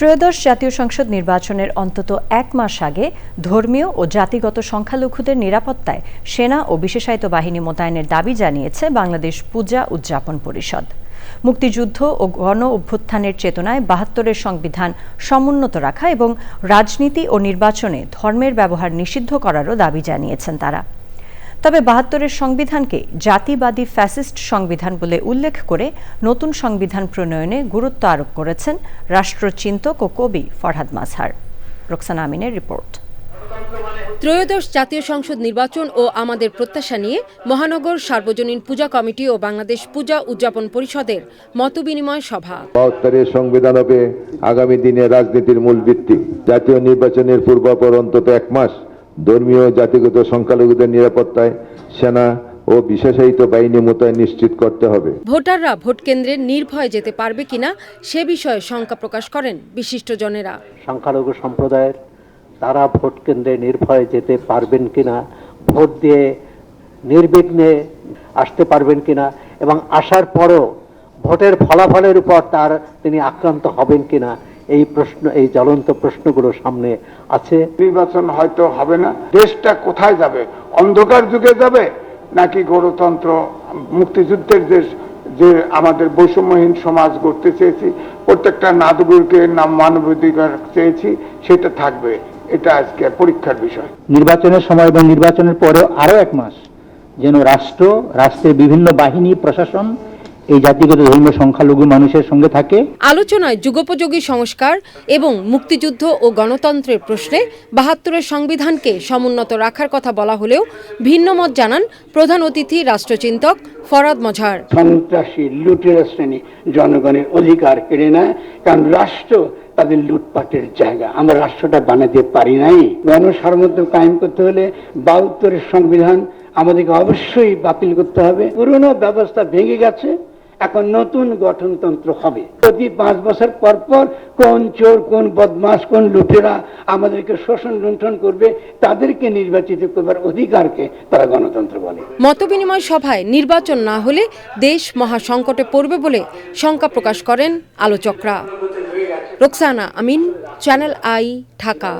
ত্রয়োদশ জাতীয় সংসদ নির্বাচনের অন্তত এক মাস আগে ধর্মীয় ও জাতিগত সংখ্যালঘুদের নিরাপত্তায় সেনা ও বিশেষায়িত বাহিনী মোতায়েনের দাবি জানিয়েছে বাংলাদেশ পূজা উদযাপন পরিষদ। মুক্তিযুদ্ধ ও গণ অভ্যুত্থানের চেতনায় বাহাত্তরের সংবিধান সমুন্নত রাখা এবং রাজনীতি ও নির্বাচনে ধর্মের ব্যবহার নিষিদ্ধ করারও দাবি জানিয়েছেন তারা। তবে বাহাত্তরের সংবিধানকে জাতিবাদী ফ্যাসিস্ট সংবিধান বলে উল্লেখ করে নতুন সংবিধান প্রণয়নে গুরুত্ব আরোপ করেছেন রাষ্ট্রচিন্তক ও কবি ফরহাদ মাজহার রোকসানা আমিনের রিপোর্ট। ত্রয়োদশ জাতীয় সংসদ নির্বাচন ও আমাদের প্রত্যাশা নিয়ে মহানগর সার্বজনীন পূজা কমিটি ও বাংলাদেশ পূজা উদযাপন পরিষদের মতবিনিময় সভা। বাহাত্তরের সংবিধান হবে আগামী দিনে রাজনীতির মূল ভিত্তি। জাতীয় নির্বাচনের পূর্বাপর অন্তত এক মাস ধর্মীয় জাতিগত সংখ্যালঘুদের নিরাপত্তায় সেনা ও বিশেষায়িত বাহিনী মোতায়েন নিশ্চিত করতে হবে। ভোটাররা ভোট কেন্দ্রে নির্ভয়ে যেতে পারবে কিনা সে বিষয়ে শঙ্কা প্রকাশ করেন বিশিষ্টজনেরা। সংখ্যালঘু সম্প্রদায়ের তারা ভোট কেন্দ্রে নির্ভয়ে যেতে পারবেন কিনা ভোট দিয়ে নির্বিঘ্নে আসতে পারবেন কিনা এবং আসার পরও ভোটের ফলাফলের উপর তার তিনি আক্রান্ত হবেন কিনা এই প্রশ্ন এই জ্বলন্ত প্রশ্নগুলো সামনে আছে। নির্বাচন হয়তো হবে না। দেশটা কোথায় যাবে? অন্ধকার যুগে যাবে? নাকি গণতন্ত্র মুক্তিযুদ্ধের দেশ যে আমাদের বৈষম্যহীন সমাজ গড়তে চেয়েছি প্রত্যেকটা নাগরিকের নাম মানবাধিকার চেয়েছি সেটা থাকবে। এটা আজকে পরীক্ষার বিষয়। নির্বাচনের সময় এবং নির্বাচনের পরেও আরও এক মাস যেন রাষ্ট্র রাষ্ট্রের বিভিন্ন বাহিনী প্রশাসন এই জাতিগত ধর্মীয় সংখ্যালঘু মানুষের সঙ্গে থাকে। আলোচনায় যুগোপযোগী সংস্কার এবং মুক্তিযুদ্ধ ও গণতন্ত্রের প্রশ্নে বাহাত্তরের সংবিধানকে সমুন্নত রাখার কথা বলা হলেও ভিন্ন মত জানান প্রধান অতিথি রাষ্ট্রচিন্তক ফরাদ মজহার সন্ত্রাসী লুটেরা শ্রেণি জনগণের অধিকার কেড়ে নেয় কারণ রাষ্ট্র তাদের লুটপাটের জায়গা। আমরা রাষ্ট্রটা বানাতে পারি নাই। গণসার্বত্ব কায়েম করতে হলে বাহাত্তরের সংবিধান আমাদেরকে অবশ্যই বাতিল করতে হবে। পুরনো ব্যবস্থা ভেঙে গেছে। এখন নতুন গঠনতন্ত্র হবে। প্রতি পাঁচ বছর পর পর কোন চোর, কোন বদমাস কোন লুটেরা আমাদেরকে শোষণ, লুণ্ঠন করবে, তাদেরকে নির্বাচিত করবার অধিকারকে তারা গণতন্ত্র বলে। মতবিনিময় সভায় নির্বাচন না হলে দেশ মহা সংকটে পড়বে বলে শঙ্কা প্রকাশ করেন আলোচকরা। Roksana Amin, channel I, Dhaka.